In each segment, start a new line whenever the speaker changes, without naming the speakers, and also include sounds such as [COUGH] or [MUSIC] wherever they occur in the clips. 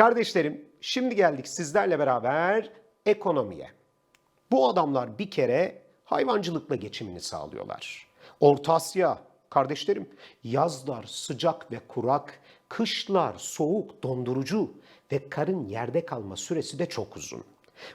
Kardeşlerim şimdi geldik sizlerle beraber ekonomiye. Bu adamlar bir kere hayvancılıkla geçimini sağlıyorlar. Orta Asya kardeşlerim yazlar sıcak ve kurak, kışlar soğuk, dondurucu ve karın yerde kalma süresi de çok uzun.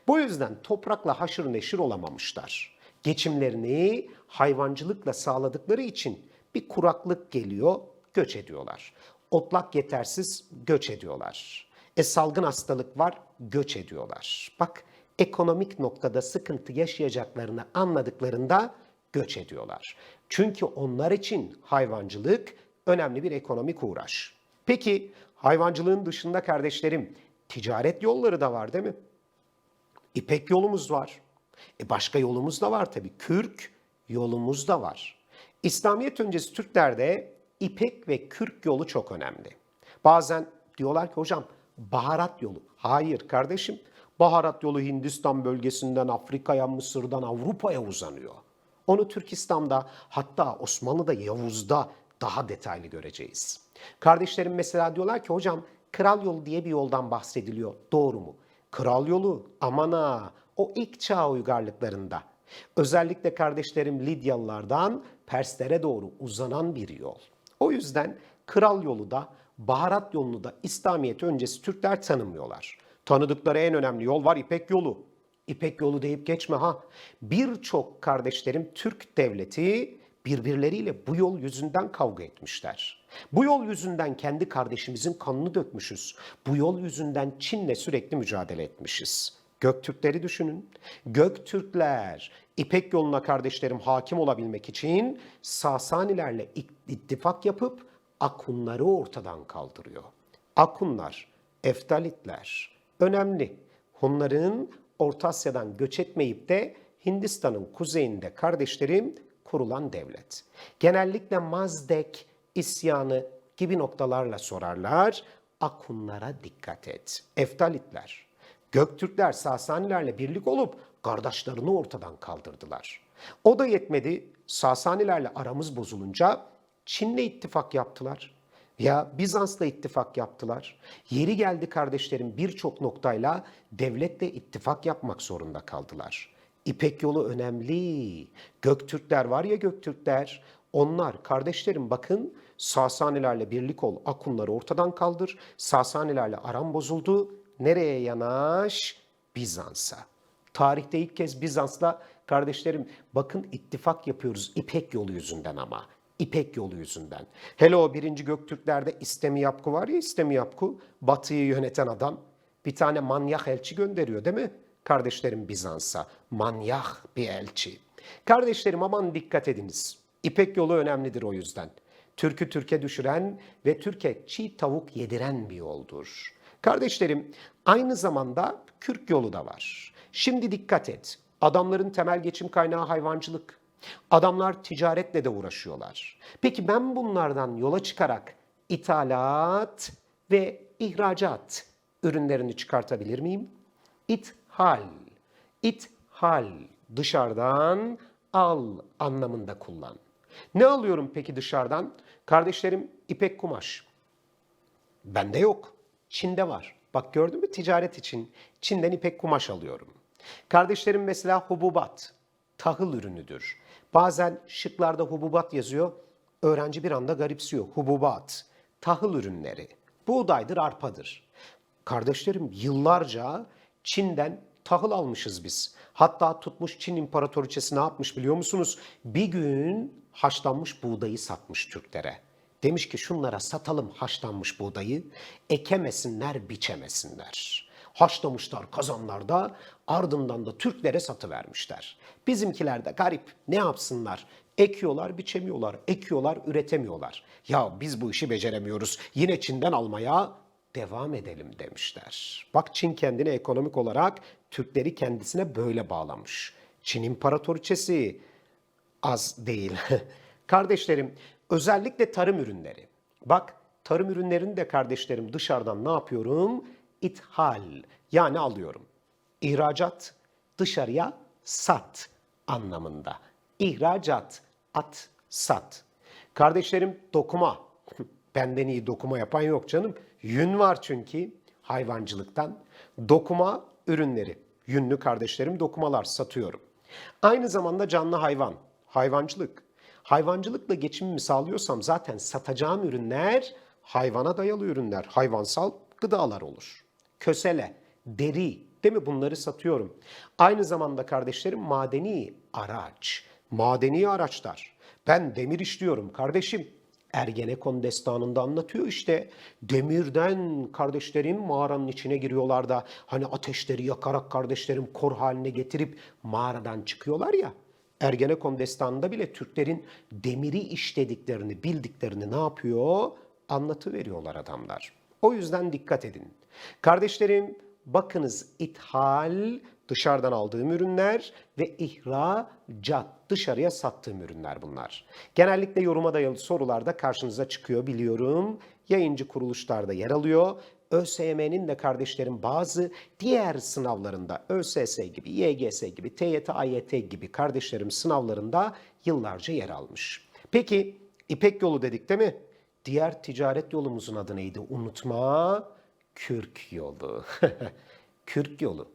Bu yüzden toprakla haşır neşir olamamışlar. Geçimlerini hayvancılıkla sağladıkları için bir kuraklık geliyor, göç ediyorlar. Otlak yetersiz, göç ediyorlar. E salgın hastalık var, göç ediyorlar. Bak ekonomik noktada sıkıntı yaşayacaklarını anladıklarında göç ediyorlar. Çünkü onlar için hayvancılık önemli bir ekonomik uğraş. Peki hayvancılığın dışında kardeşlerim ticaret yolları da var değil mi? İpek yolumuz var. E başka yolumuz da var tabii. Kürk yolumuz da var. İslamiyet öncesi Türklerde İpek ve Kürk yolu çok önemli. Bazen diyorlar ki hocam baharat yolu. Hayır kardeşim. Baharat yolu Hindistan bölgesinden Afrika'ya, Mısır'dan Avrupa'ya uzanıyor. Onu Türkistan'da hatta Osmanlı'da Yavuz'da daha detaylı göreceğiz. Kardeşlerim mesela diyorlar ki hocam kral yolu diye bir yoldan bahsediliyor. Doğru mu? Kral yolu aman ha o ilk çağ uygarlıklarında. Özellikle kardeşlerim Lidyalılardan Perslere doğru uzanan bir yol. O yüzden kral yolu da baharat yolunu da İslamiyet öncesi Türkler tanımıyorlar. Tanıdıkları en önemli yol var İpek yolu. İpek yolu deyip geçme ha. Birçok kardeşlerim Türk devleti birbirleriyle bu yol yüzünden kavga etmişler. Bu yol yüzünden kendi kardeşimizin kanını dökmüşüz. Bu yol yüzünden Çin'le sürekli mücadele etmişiz. Göktürkleri düşünün. Göktürkler İpek yoluna kardeşlerim hakim olabilmek için Sasanilerle ittifak yapıp Akunları ortadan kaldırıyor. Akunlar, Eftalitler önemli. Hunların Orta Asya'dan göç etmeyip de Hindistan'ın kuzeyinde kardeşlerim kurulan devlet. Genellikle Mazdek isyanı gibi noktalarla sorarlar. Akunlara dikkat et. Eftalitler. Göktürkler Sasanilerle birlik olup kardeşlerini ortadan kaldırdılar. O da yetmedi. Sasanilerle aramız bozulunca Çin'le ittifak yaptılar. Ya Bizans'la ittifak yaptılar. Yeri geldi kardeşlerim birçok noktayla devletle ittifak yapmak zorunda kaldılar. İpek yolu önemli. Göktürkler var ya Göktürkler. Onlar kardeşlerim bakın Sasanilerle birlik ol, Akunları ortadan kaldır. Sasanilerle aram bozuldu. Nereye yanaş? Bizans'a. Tarihte ilk kez Bizans'la kardeşlerim bakın ittifak yapıyoruz İpek yolu yüzünden ama. İpek yolu yüzünden. Hele o birinci Göktürklerde İstemi Yapku var ya İstemi Yapku. Batı'yı yöneten adam bir tane manyak elçi gönderiyor değil mi? Kardeşlerim Bizans'a. Manyak bir elçi. Kardeşlerim aman dikkat ediniz. İpek yolu önemlidir o yüzden. Türk'ü Türkiye düşüren ve Türkiye çiğ tavuk yediren bir yoldur. Kardeşlerim aynı zamanda Kürk yolu da var. Şimdi dikkat et. Adamların temel geçim kaynağı hayvancılık. Adamlar ticaretle de uğraşıyorlar. Peki ben bunlardan yola çıkarak ithalat ve ihracat ürünlerini çıkartabilir miyim? İthal. İthal dışarıdan al anlamında kullan. Ne alıyorum peki dışarıdan? Kardeşlerim ipek kumaş. Bende yok. Çin'de var. Bak gördün mü ticaret için Çin'den ipek kumaş alıyorum. Kardeşlerim mesela hububat, tahıl ürünüdür. Bazen şıklarda hububat yazıyor. Öğrenci bir anda garipsiyor. Hububat, tahıl ürünleri. Buğdaydır, arpadır. Kardeşlerim yıllarca Çin'den tahıl almışız biz. Hatta tutmuş Çin İmparatoriçesi ne yapmış biliyor musunuz? Bir gün haşlanmış buğdayı satmış Türklere. Demiş ki şunlara satalım haşlanmış buğdayı, ekemesinler, biçemesinler. Haşlamışlar kazanlarda, ardından da Türklere satıvermişler. Bizimkiler de garip ne yapsınlar? Ekiyorlar, biçemiyorlar, ekiyorlar, üretemiyorlar. Ya biz bu işi beceremiyoruz. Yine Çin'den almaya devam edelim demişler. Bak Çin kendine ekonomik olarak Türkleri kendisine böyle bağlamış. Çin İmparatoriçesi az değil. [LAUGHS] Kardeşlerim özellikle tarım ürünleri. Bak tarım ürünlerini de kardeşlerim dışarıdan ne yapıyorum? İthal yani alıyorum. İhracat dışarıya sat anlamında. İhracat at sat. Kardeşlerim dokuma. [LAUGHS] Benden iyi dokuma yapan yok canım. Yün var çünkü. hayvancılıktan. Dokuma ürünleri. Yünlü kardeşlerim dokumalar satıyorum. Aynı zamanda canlı hayvan, hayvancılık. Hayvancılıkla geçimimi sağlıyorsam zaten satacağım ürünler hayvana dayalı ürünler, hayvansal gıdalar olur. Kösele, deri, değil mi bunları satıyorum. Aynı zamanda kardeşlerim madeni araç, madeni araçlar. Ben demir işliyorum kardeşim. Ergenekon destanında anlatıyor işte. Demirden kardeşlerim mağaranın içine giriyorlar da hani ateşleri yakarak kardeşlerim kor haline getirip mağaradan çıkıyorlar ya. Ergenekon destanında bile Türklerin demiri işlediklerini, bildiklerini ne yapıyor? Anlatı veriyorlar adamlar. O yüzden dikkat edin. Kardeşlerim bakınız ithal dışarıdan aldığım ürünler ve ihracat dışarıya sattığım ürünler bunlar. Genellikle yoruma dayalı sorularda karşınıza çıkıyor biliyorum. Yayıncı kuruluşlarda yer alıyor. ÖSYM'nin de kardeşlerim bazı diğer sınavlarında ÖSS gibi, YGS gibi, TYT, AYT gibi kardeşlerim sınavlarında yıllarca yer almış. Peki İpek yolu dedik değil mi? Diğer ticaret yolumuzun adı neydi? Unutma. Kürk yolu. [LAUGHS] Kürk yolu.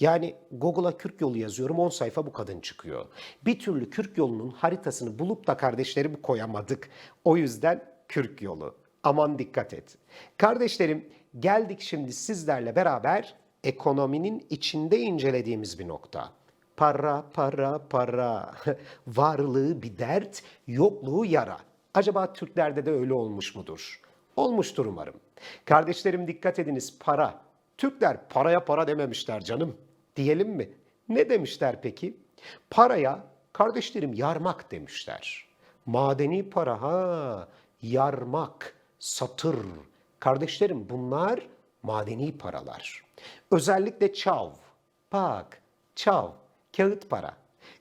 Yani Google'a Kürk yolu yazıyorum 10 sayfa bu kadın çıkıyor. Bir türlü Kürk yolunun haritasını bulup da kardeşlerim koyamadık. O yüzden Kürk yolu. Aman dikkat et. Kardeşlerim geldik şimdi sizlerle beraber ekonominin içinde incelediğimiz bir nokta. Para, para, para. [LAUGHS] Varlığı bir dert, yokluğu yara. Acaba Türklerde de öyle olmuş mudur? Olmuştur umarım. Kardeşlerim dikkat ediniz para. Türkler paraya para dememişler canım. Diyelim mi? Ne demişler peki? Paraya kardeşlerim yarmak demişler. Madeni para ha, yarmak, satır. Kardeşlerim bunlar madeni paralar. Özellikle çav, bak çav, kağıt para.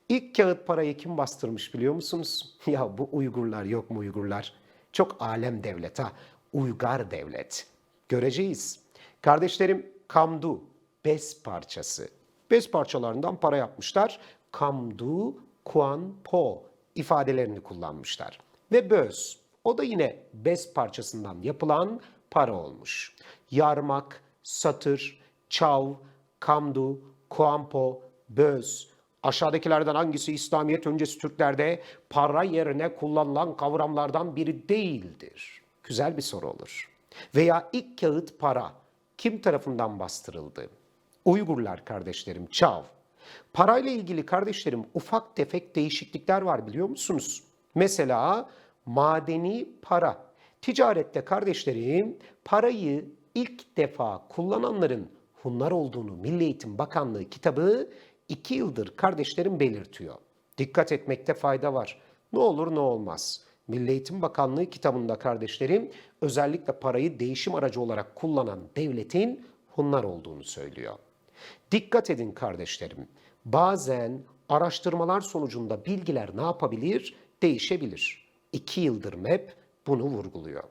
İlk kağıt parayı kim bastırmış biliyor musunuz? [LAUGHS] Ya bu Uygurlar yok mu Uygurlar? Çok alem devlet ha. Uygar devlet. Göreceğiz. Kardeşlerim kamdu, bez parçası. Bez parçalarından para yapmışlar. Kamdu, kuan, po ifadelerini kullanmışlar. Ve böz, o da yine bez parçasından yapılan para olmuş. Yarmak, satır, çav, kamdu, kuampo, böz, Aşağıdakilerden hangisi İslamiyet öncesi Türklerde para yerine kullanılan kavramlardan biri değildir? Güzel bir soru olur. Veya ilk kağıt para kim tarafından bastırıldı? Uygurlar kardeşlerim, Çav. Parayla ilgili kardeşlerim ufak tefek değişiklikler var biliyor musunuz? Mesela madeni para. Ticarette kardeşlerim parayı ilk defa kullananların Hunlar olduğunu Milli Eğitim Bakanlığı kitabı iki yıldır kardeşlerim belirtiyor. Dikkat etmekte fayda var. Ne olur ne olmaz. Milli Eğitim Bakanlığı kitabında kardeşlerim özellikle parayı değişim aracı olarak kullanan devletin Hunlar olduğunu söylüyor. Dikkat edin kardeşlerim. Bazen araştırmalar sonucunda bilgiler ne yapabilir? Değişebilir. İki yıldır MEP bunu vurguluyor.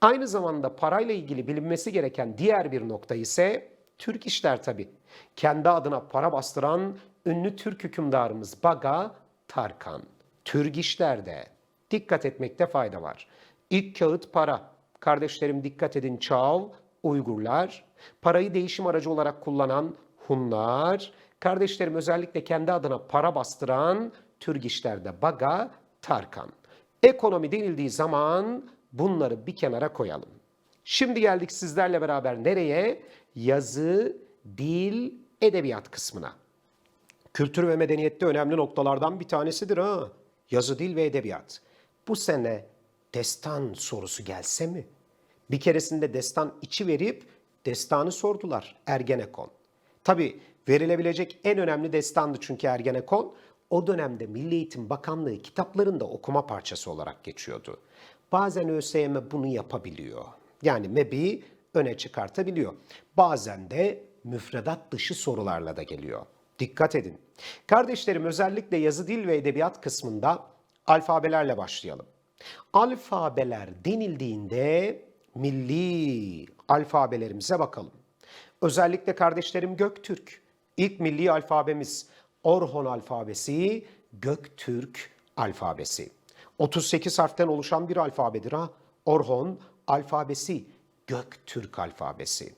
Aynı zamanda parayla ilgili bilinmesi gereken diğer bir nokta ise Türk işler tabi. Kendi adına para bastıran ünlü Türk hükümdarımız Baga Tarkan. Türk işlerde dikkat etmekte fayda var. İlk kağıt para. Kardeşlerim dikkat edin Çağ, Uygurlar. Parayı değişim aracı olarak kullanan Hunlar. Kardeşlerim özellikle kendi adına para bastıran Türk işlerde Baga Tarkan. Ekonomi denildiği zaman bunları bir kenara koyalım. Şimdi geldik sizlerle beraber nereye? Yazı, dil, edebiyat kısmına. Kültür ve medeniyette önemli noktalardan bir tanesidir ha. Yazı, dil ve edebiyat. Bu sene destan sorusu gelse mi? Bir keresinde destan içi verip destanı sordular Ergenekon. Tabi verilebilecek en önemli destandı çünkü Ergenekon o dönemde Milli Eğitim Bakanlığı kitaplarında okuma parçası olarak geçiyordu. Bazen ÖSYM bunu yapabiliyor. Yani MEB'i öne çıkartabiliyor. Bazen de müfredat dışı sorularla da geliyor. Dikkat edin. Kardeşlerim özellikle yazı dil ve edebiyat kısmında alfabelerle başlayalım. Alfabeler denildiğinde milli alfabelerimize bakalım. Özellikle kardeşlerim Göktürk. İlk milli alfabemiz Orhon alfabesi, Göktürk alfabesi. 38 harften oluşan bir alfabedir ha. Orhon alfabesi, Göktürk alfabesi.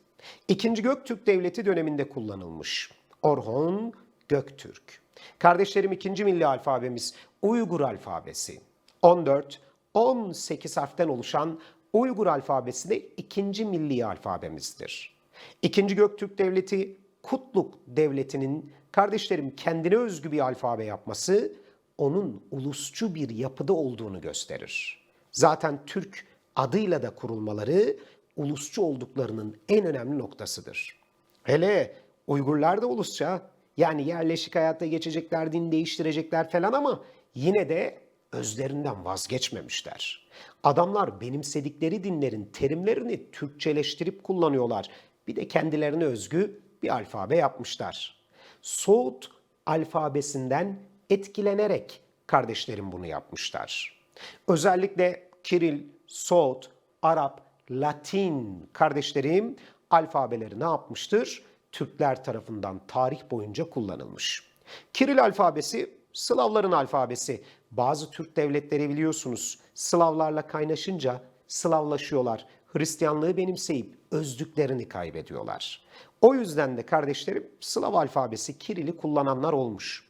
İkinci Göktürk Devleti döneminde kullanılmış. Orhon Göktürk. Kardeşlerim ikinci milli alfabemiz Uygur alfabesi. 14, 18 harften oluşan Uygur alfabesi de ikinci milli alfabemizdir. İkinci Göktürk Devleti Kutluk Devleti'nin kardeşlerim kendine özgü bir alfabe yapması onun ulusçu bir yapıda olduğunu gösterir. Zaten Türk adıyla da kurulmaları ulusçu olduklarının en önemli noktasıdır. Hele Uygurlar da ulusça yani yerleşik hayatta geçecekler, din değiştirecekler falan ama yine de özlerinden vazgeçmemişler. Adamlar benimsedikleri dinlerin terimlerini Türkçeleştirip kullanıyorlar. Bir de kendilerine özgü bir alfabe yapmışlar. Soğut alfabesinden etkilenerek kardeşlerim bunu yapmışlar. Özellikle Kiril, Soğut, Arap, Latin kardeşlerim alfabeleri ne yapmıştır? Türkler tarafından tarih boyunca kullanılmış. Kiril alfabesi Slavların alfabesi. Bazı Türk devletleri biliyorsunuz Slavlarla kaynaşınca Slavlaşıyorlar. Hristiyanlığı benimseyip özlüklerini kaybediyorlar. O yüzden de kardeşlerim Slav alfabesi Kiril'i kullananlar olmuş.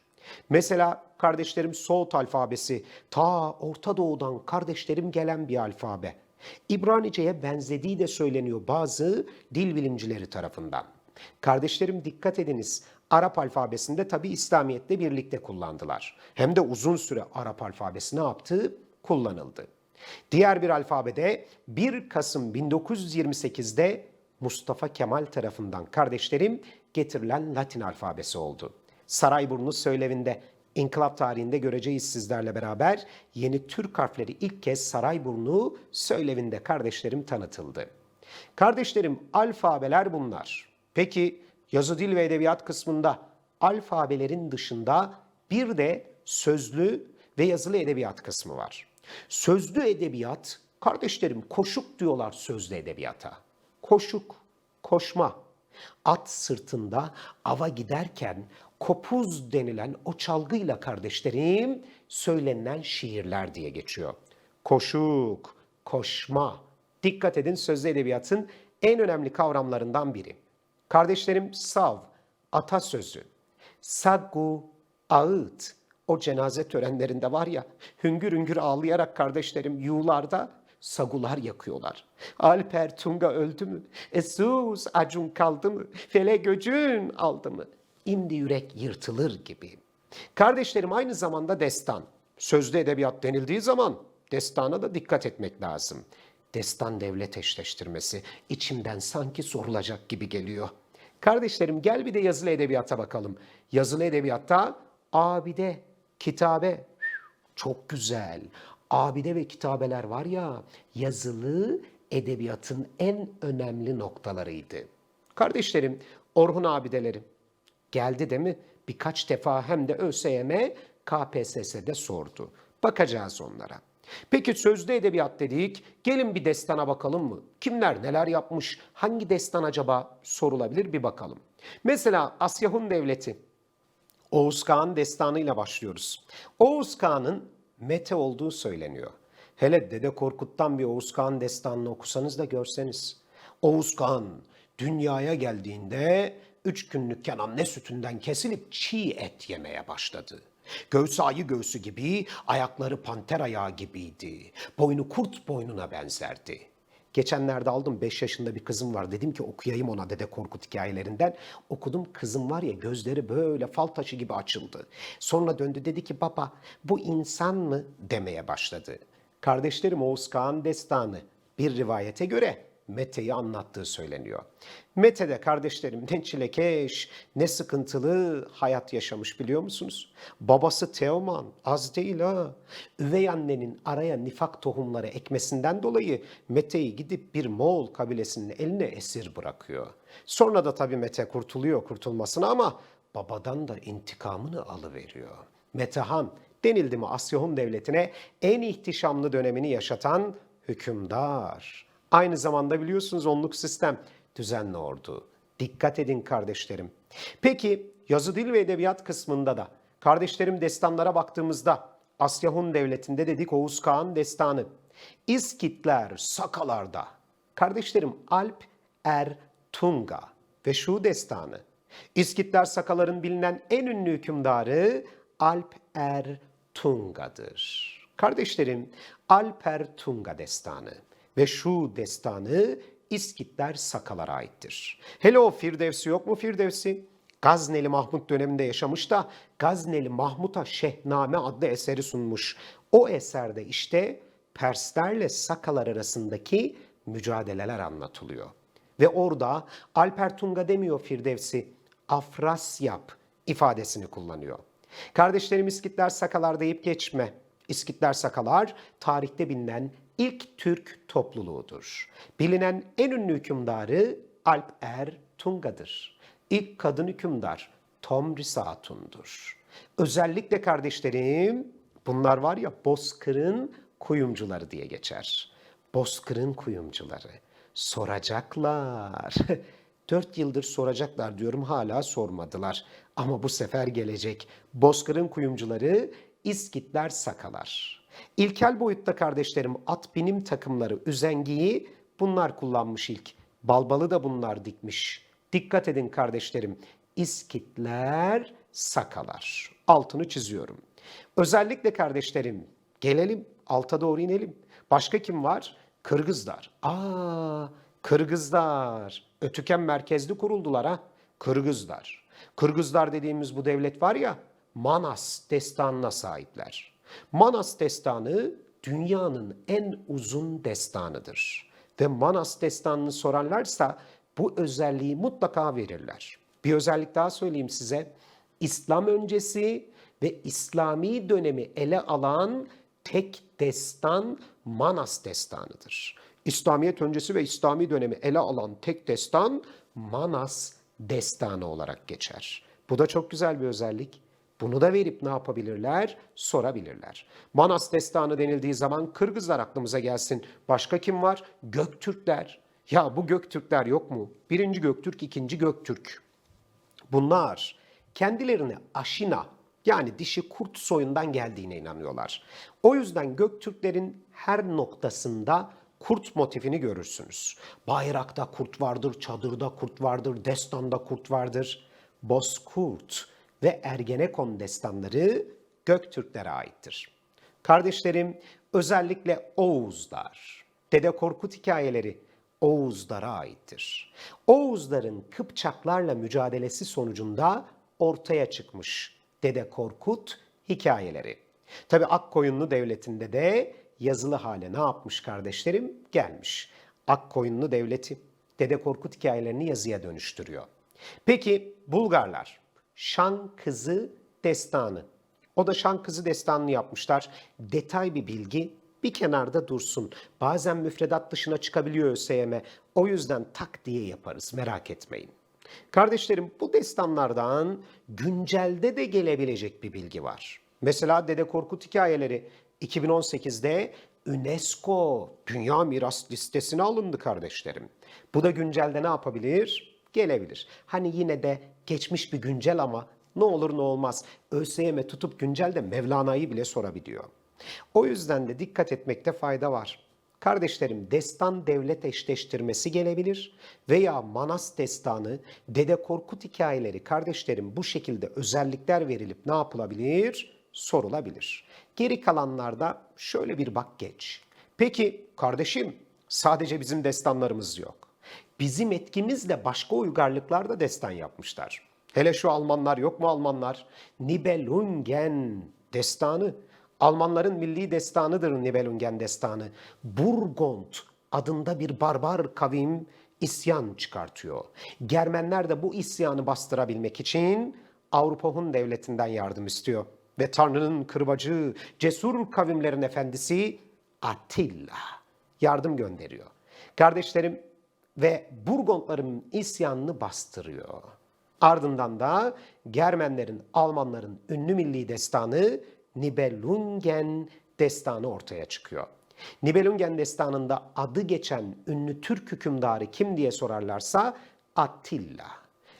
Mesela kardeşlerim Soğut alfabesi ta Orta Doğu'dan kardeşlerim gelen bir alfabe. İbranice'ye benzediği de söyleniyor bazı dil bilimcileri tarafından. Kardeşlerim dikkat ediniz. Arap alfabesinde tabi İslamiyet'le birlikte kullandılar. Hem de uzun süre Arap alfabesi ne yaptı? Kullanıldı. Diğer bir alfabede 1 Kasım 1928'de Mustafa Kemal tarafından kardeşlerim getirilen Latin alfabesi oldu. Sarayburnu söylevinde İnkılap tarihinde göreceğiz sizlerle beraber yeni Türk harfleri ilk kez Sarayburnu söylevinde kardeşlerim tanıtıldı. Kardeşlerim alfabeler bunlar. Peki yazı dil ve edebiyat kısmında alfabelerin dışında bir de sözlü ve yazılı edebiyat kısmı var. Sözlü edebiyat, kardeşlerim koşuk diyorlar sözlü edebiyata. Koşuk, koşma. At sırtında ava giderken kopuz denilen o çalgıyla kardeşlerim söylenen şiirler diye geçiyor. Koşuk, koşma. Dikkat edin sözlü edebiyatın en önemli kavramlarından biri. Kardeşlerim sav, atasözü, saggu, ağıt, o cenaze törenlerinde var ya hüngür hüngür ağlayarak kardeşlerim yuğlarda sagular yakıyorlar. Alper Tunga öldü mü? Esus Acun kaldı mı? Fele Göcün aldı mı? İmdi yürek yırtılır gibi. Kardeşlerim aynı zamanda destan. Sözde edebiyat denildiği zaman destana da dikkat etmek lazım. Destan devlet eşleştirmesi içimden sanki sorulacak gibi geliyor. Kardeşlerim gel bir de yazılı edebiyata bakalım. Yazılı edebiyatta abide, kitabe çok güzel. Abide ve kitabeler var ya yazılı edebiyatın en önemli noktalarıydı. Kardeşlerim Orhun abideleri geldi değil mi? Birkaç defa hem de ÖSYM KPSS'de sordu. Bakacağız onlara. Peki sözde edebiyat dedik. Gelin bir destana bakalım mı? Kimler neler yapmış? Hangi destan acaba sorulabilir bir bakalım. Mesela Asya Hun Devleti. Oğuz Kağan destanıyla başlıyoruz. Oğuz Kağan'ın Mete olduğu söyleniyor. Hele Dede Korkut'tan bir Oğuz Kağan destanını okusanız da görseniz. Oğuz Kağan dünyaya geldiğinde üç günlükken anne sütünden kesilip çiğ et yemeye başladı. Göğsü ayı göğsü gibi, ayakları panter ayağı gibiydi. Boynu kurt boynuna benzerdi. Geçenlerde aldım 5 yaşında bir kızım var. Dedim ki okuyayım ona Dede Korkut hikayelerinden. Okudum kızım var ya gözleri böyle fal taşı gibi açıldı. Sonra döndü dedi ki baba bu insan mı demeye başladı. Kardeşlerim Oğuz Kağan destanı bir rivayete göre Mete'yi anlattığı söyleniyor. Mete de kardeşlerim ne çilekeş, ne sıkıntılı hayat yaşamış biliyor musunuz? Babası Teoman az değil ha. Üvey annenin araya nifak tohumları ekmesinden dolayı Mete'yi gidip bir Moğol kabilesinin eline esir bırakıyor. Sonra da tabii Mete kurtuluyor kurtulmasına ama babadan da intikamını alıveriyor. Metehan denildi mi Asya Hun Devleti'ne en ihtişamlı dönemini yaşatan hükümdar. Aynı zamanda biliyorsunuz onluk sistem düzenli ordu. Dikkat edin kardeşlerim. Peki yazı dil ve edebiyat kısmında da kardeşlerim destanlara baktığımızda Asya Hun Devleti'nde dedik Oğuz Kağan destanı. İskitler Sakalar'da. Kardeşlerim Alp Er Tunga ve şu destanı. İskitler Sakaların bilinen en ünlü hükümdarı Alper Tunga'dır. Kardeşlerim Alper Tunga destanı ve şu destanı İskitler Sakalara aittir. Hele o Firdevsi yok mu Firdevsi? Gazneli Mahmut döneminde yaşamış da Gazneli Mahmut'a Şehname adlı eseri sunmuş. O eserde işte Perslerle Sakalar arasındaki mücadeleler anlatılıyor. Ve orada Alper Tunga demiyor Firdevsi, Afrasyap ifadesini kullanıyor. Kardeşlerim İskitler Sakalar deyip geçme. İskitler Sakalar tarihte bilinen ilk Türk topluluğudur. Bilinen en ünlü hükümdarı Alper Tunga'dır. İlk kadın hükümdar Tomris Hatun'dur. Özellikle kardeşlerim bunlar var ya Bozkır'ın kuyumcuları diye geçer. Bozkır'ın kuyumcuları soracaklar. [LAUGHS] Dört yıldır soracaklar diyorum hala sormadılar. Ama bu sefer gelecek. Bozkır'ın kuyumcuları İskitler Sakalar. İlkel boyutta kardeşlerim at binim takımları üzengiyi bunlar kullanmış ilk. Balbalı da bunlar dikmiş. Dikkat edin kardeşlerim. İskitler Sakalar. Altını çiziyorum. Özellikle kardeşlerim gelelim alta doğru inelim. Başka kim var? Kırgızlar. Aa, Kırgızlar. Ötüken merkezli kuruldular ha. Kırgızlar. Kırgızlar dediğimiz bu devlet var ya Manas destanına sahipler. Manas destanı dünyanın en uzun destanıdır. Ve Manas destanını sorarlarsa bu özelliği mutlaka verirler. Bir özellik daha söyleyeyim size. İslam öncesi ve İslami dönemi ele alan tek destan Manas destanıdır. İslamiyet öncesi ve İslami dönemi ele alan tek destan Manas destanı olarak geçer. Bu da çok güzel bir özellik. Bunu da verip ne yapabilirler? Sorabilirler. Manas destanı denildiği zaman Kırgızlar aklımıza gelsin. Başka kim var? Göktürkler. Ya bu Göktürkler yok mu? Birinci Göktürk, ikinci Göktürk. Bunlar kendilerini aşina yani dişi kurt soyundan geldiğine inanıyorlar. O yüzden Göktürklerin her noktasında kurt motifini görürsünüz. Bayrakta kurt vardır, çadırda kurt vardır, destanda kurt vardır. Bozkurt ve Ergenekon destanları Göktürklere aittir. Kardeşlerim özellikle Oğuzlar, Dede Korkut hikayeleri Oğuzlara aittir. Oğuzların Kıpçaklarla mücadelesi sonucunda ortaya çıkmış Dede Korkut hikayeleri. Tabi Akkoyunlu Devleti'nde de yazılı hale ne yapmış kardeşlerim? Gelmiş. Akkoyunlu Devleti Dede Korkut hikayelerini yazıya dönüştürüyor. Peki Bulgarlar Şan Kızı Destanı. O da Şan Kızı Destanı'nı yapmışlar. Detay bir bilgi bir kenarda dursun. Bazen müfredat dışına çıkabiliyor ÖSYM. O yüzden tak diye yaparız merak etmeyin. Kardeşlerim bu destanlardan güncelde de gelebilecek bir bilgi var. Mesela Dede Korkut hikayeleri 2018'de UNESCO Dünya Miras listesine alındı kardeşlerim. Bu da güncelde ne yapabilir? Gelebilir. Hani yine de geçmiş bir güncel ama ne olur ne olmaz. ÖSYM tutup güncelde Mevlana'yı bile sorabiliyor. O yüzden de dikkat etmekte fayda var. Kardeşlerim destan devlet eşleştirmesi gelebilir veya Manas destanı, Dede Korkut hikayeleri kardeşlerim bu şekilde özellikler verilip ne yapılabilir? Sorulabilir. Geri kalanlarda şöyle bir bak geç. Peki kardeşim sadece bizim destanlarımız yok. Bizim etkimizle başka uygarlıklar da destan yapmışlar. Hele şu Almanlar yok mu Almanlar? Nibelungen destanı. Almanların milli destanıdır Nibelungen destanı. Burgund adında bir barbar kavim isyan çıkartıyor. Germenler de bu isyanı bastırabilmek için Avrupa Hun devletinden yardım istiyor. Ve Tanrı'nın kırbacı, cesur kavimlerin efendisi Attila yardım gönderiyor. Kardeşlerim ve Burgondların isyanını bastırıyor. Ardından da Germenlerin, Almanların ünlü milli destanı Nibelungen destanı ortaya çıkıyor. Nibelungen destanında adı geçen ünlü Türk hükümdarı kim diye sorarlarsa Attila.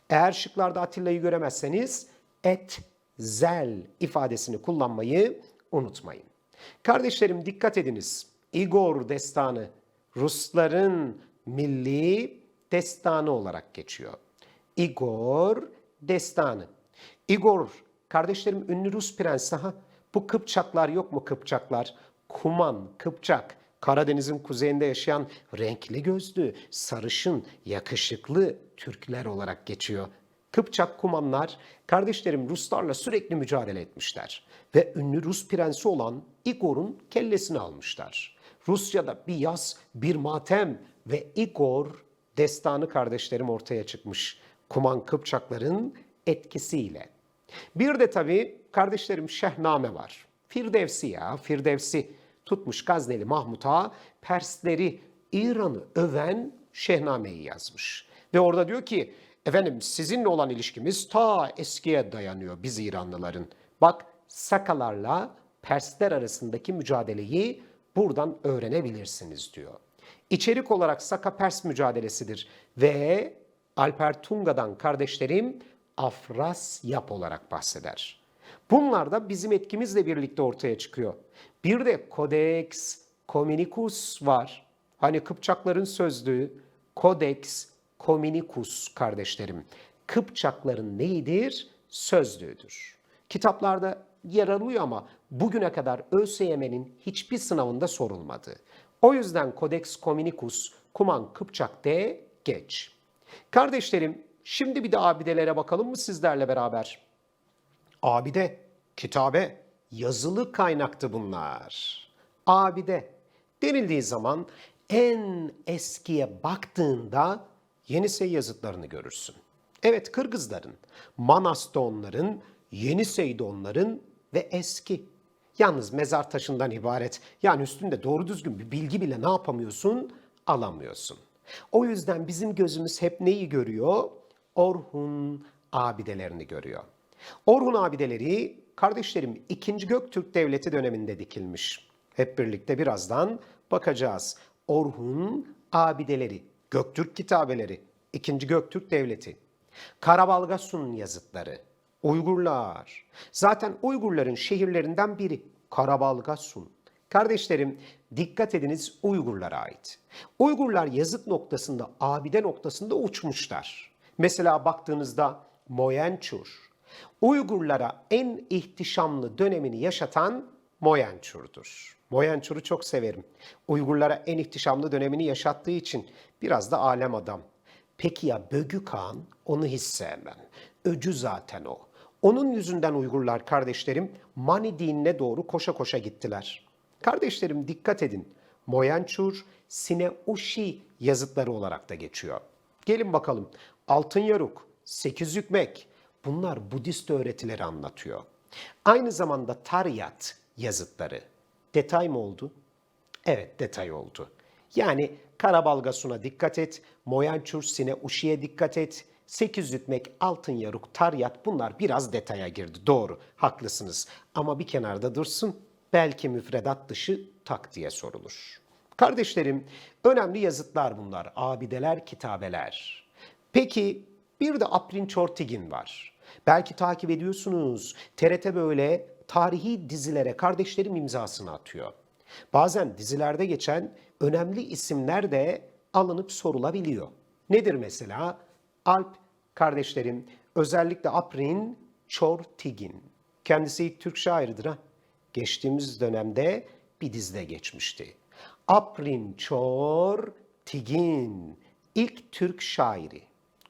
Eğer şıklarda Attila'yı göremezseniz et zel ifadesini kullanmayı unutmayın. Kardeşlerim dikkat ediniz. Igor destanı Rusların milli destanı olarak geçiyor. Igor destanı. Igor kardeşlerim ünlü Rus prensi ha. Bu Kıpçaklar yok mu Kıpçaklar? Kuman, Kıpçak, Karadeniz'in kuzeyinde yaşayan renkli gözlü, sarışın, yakışıklı Türkler olarak geçiyor. Kıpçak Kumanlar kardeşlerim Ruslarla sürekli mücadele etmişler ve ünlü Rus prensi olan Igor'un kellesini almışlar. Rusya'da bir yaz, bir matem ve Igor destanı kardeşlerim ortaya çıkmış. Kuman Kıpçakların etkisiyle. Bir de tabii kardeşlerim Şehname var. Firdevsi ya, Firdevsi tutmuş Gazneli Mahmut'a Persleri, İran'ı öven Şehname'yi yazmış. Ve orada diyor ki, efendim sizinle olan ilişkimiz ta eskiye dayanıyor biz İranlıların. Bak Sakalarla Persler arasındaki mücadeleyi buradan öğrenebilirsiniz diyor. İçerik olarak Saka-Pers mücadelesidir ve Alper Tunga'dan kardeşlerim Afrasyap olarak bahseder. Bunlar da bizim etkimizle birlikte ortaya çıkıyor. Bir de Codex Communicus var. Hani Kıpçakların sözlüğü Codex Communicus kardeşlerim. Kıpçakların neyidir? Sözlüğüdür. Kitaplarda yer alıyor ama bugüne kadar ÖSYM'nin hiçbir sınavında sorulmadı. O yüzden Codex Communicus Kuman Kıpçak de geç. Kardeşlerim şimdi bir de abidelere bakalım mı sizlerle beraber? Abide, kitabe, yazılı kaynaktı bunlar. Abide denildiği zaman en eskiye baktığında Yenisey yazıtlarını görürsün. Evet Kırgızların, Manas da onların, Yenisey de onların ve eski. Yalnız mezar taşından ibaret. Yani üstünde doğru düzgün bir bilgi bile ne yapamıyorsun? Alamıyorsun. O yüzden bizim gözümüz hep neyi görüyor? Orhun abidelerini görüyor. Orhun abideleri kardeşlerim 2. Göktürk Devleti döneminde dikilmiş. Hep birlikte birazdan bakacağız. Orhun abideleri, Göktürk kitabeleri, 2. Göktürk Devleti. Karabalgasun yazıtları, Uygurlar. Zaten Uygurların şehirlerinden biri Karabalgasun. Kardeşlerim dikkat ediniz Uygurlara ait. Uygurlar yazıt noktasında, abide noktasında uçmuşlar. Mesela baktığınızda Moyençur. Uygurlara en ihtişamlı dönemini yaşatan Moyençur'dur. Moyençur'u çok severim. Uygurlara en ihtişamlı dönemini yaşattığı için biraz da alem adam. Peki ya Bögü Kağan? Onu hiç sevmem. Öcü zaten o. Onun yüzünden Uygurlar kardeşlerim Mani dinine doğru koşa koşa gittiler. Kardeşlerim dikkat edin. Moyençur, Sineuşi yazıtları olarak da geçiyor. Gelin bakalım. Altın Yaruk, Sekiz Hükmek bunlar Budist öğretileri anlatıyor. Aynı zamanda Taryat yazıtları. Detay mı oldu? Evet detay oldu. Yani Karabalgasun'a dikkat et, Moyançur Sine Uşi'ye dikkat et, Sekiz Hükmek, Altın Yaruk, Taryat bunlar biraz detaya girdi. Doğru, haklısınız. Ama bir kenarda dursun, belki müfredat dışı tak diye sorulur. Kardeşlerim, önemli yazıtlar bunlar, abideler, kitabeler. Peki bir de Aprin Çortigin var. Belki takip ediyorsunuz. TRT böyle tarihi dizilere kardeşlerim imzasını atıyor. Bazen dizilerde geçen önemli isimler de alınıp sorulabiliyor. Nedir mesela? Alp kardeşlerim, özellikle Aprin Çortigin. Kendisi Türk şairidir ha. Geçtiğimiz dönemde bir dizide geçmişti. Aprin Çortigin, ilk Türk şairi.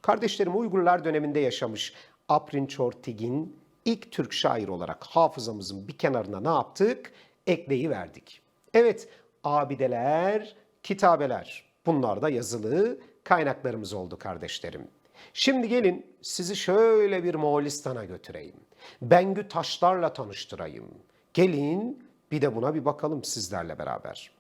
Kardeşlerim Uygurlar döneminde yaşamış Aprin Çortigin ilk Türk şair olarak hafızamızın bir kenarına ne yaptık? Ekleyi verdik. Evet, abideler, kitabeler. Bunlar da yazılı kaynaklarımız oldu kardeşlerim. Şimdi gelin sizi şöyle bir Moğolistan'a götüreyim. Bengü taşlarla tanıştırayım. Gelin bir de buna bir bakalım sizlerle beraber.